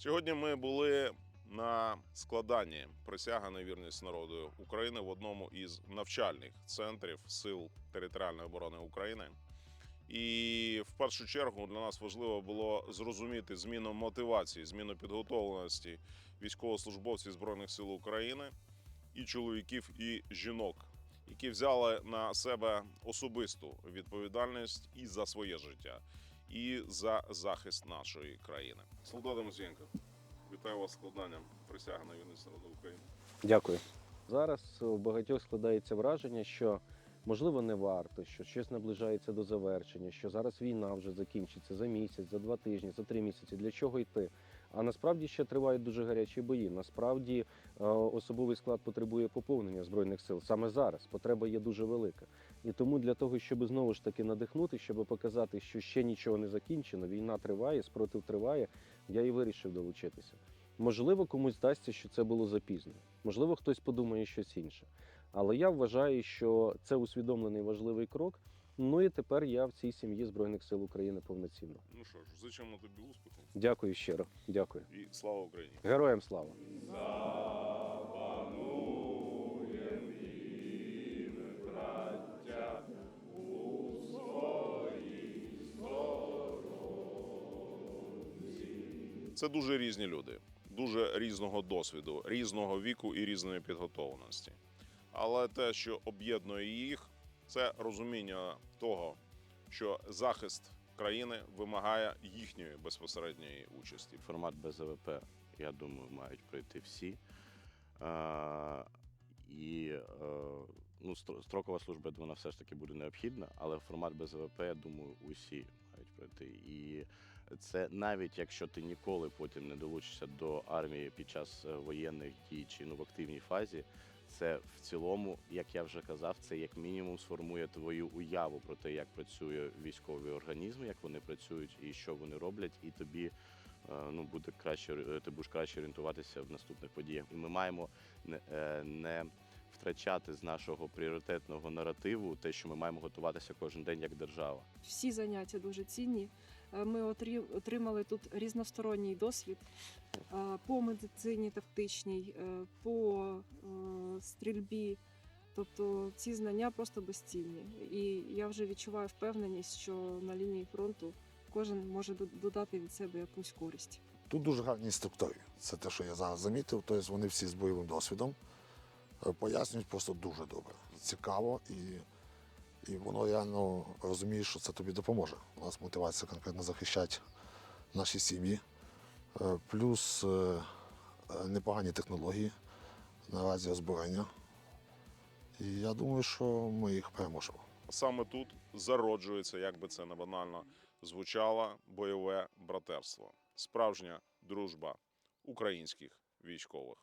Сьогодні ми були на складанні присяги на вірність народу України в одному із навчальних центрів Сил територіальної оборони України. І в першу чергу для нас важливо було зрозуміти зміну мотивації, зміну підготовленості військовослужбовців Збройних сил України і чоловіків, і жінок, які взяли на себе особисту відповідальність і за своє життя, і за захист нашої країни. Солдата Мусієнко, вітаю вас складанням присяги на війни народу України. Дякую. Зараз у багатьох складається враження, що можливо не варто, що щось наближається до завершення, що зараз війна вже закінчиться за місяць, за два тижні, за три місяці. Для чого йти? А насправді ще тривають дуже гарячі бої. Насправді е, особовий склад потребує поповнення збройних сил саме зараз. Потреба є дуже велика. І тому для того, щоб знову ж таки надихнути, щоб показати, що ще нічого не закінчено, війна триває, спротив триває, я і вирішив долучитися. Можливо, комусь здасться, що це було запізно. Можливо, хтось подумає щось інше. Але я вважаю, що це усвідомлений важливий крок. Ну і тепер я в цій сім'ї Збройних сил України повноцінно. Ну що ж, зичимо тобі успіху Дякую щиро. Дякую. і слава Україні! Героям слава! Це дуже різні люди, дуже різного досвіду, різного віку і різної підготовленості. Але те, що об'єднує їх, це розуміння того, що захист країни вимагає їхньої безпосередньої участі. Формат БЗВП, я думаю, мають пройти всі. Е, і е, ну, строкова служба, вона все ж таки буде необхідна, але формат БЗВП, я думаю, усі мають пройти. І це навіть якщо ти ніколи потім не долучишся до армії під час е, воєнних дій чи ну, в активній фазі, це в цілому, як я вже казав, це як мінімум сформує твою уяву про те, як працює військовий організм, як вони працюють і що вони роблять, і тобі е, ну буде краще ти будеш краще орієнтуватися в наступних подіях. І ми маємо не, е, не втрачати з нашого пріоритетного наративу те, що ми маємо готуватися кожен день як держава. Всі заняття дуже цінні. Е, Ми отримали тут різносторонній досвід е, по медицині тактичній, е, по стрільбі. Тобто ці знання просто безцінні. І я вже відчуваю впевненість, що на лінії фронту кожен може додати від себе якусь користь. Тут дуже гарні інструктори. Це те, що я зараз замітив. Тобто вони всі з бойовим досвідом. Е, Пояснюють просто дуже добре. Цікаво і, і воно реально розуміє, що це тобі допоможе. У нас мотивація конкретно захищати наші сім'ї. Е, Плюс е, непогані технології наразі озброєння. І я думаю, що ми їх переможемо. Саме тут зароджується, як би це не банально звучало, бойове братерство, справжня дружба українських військових.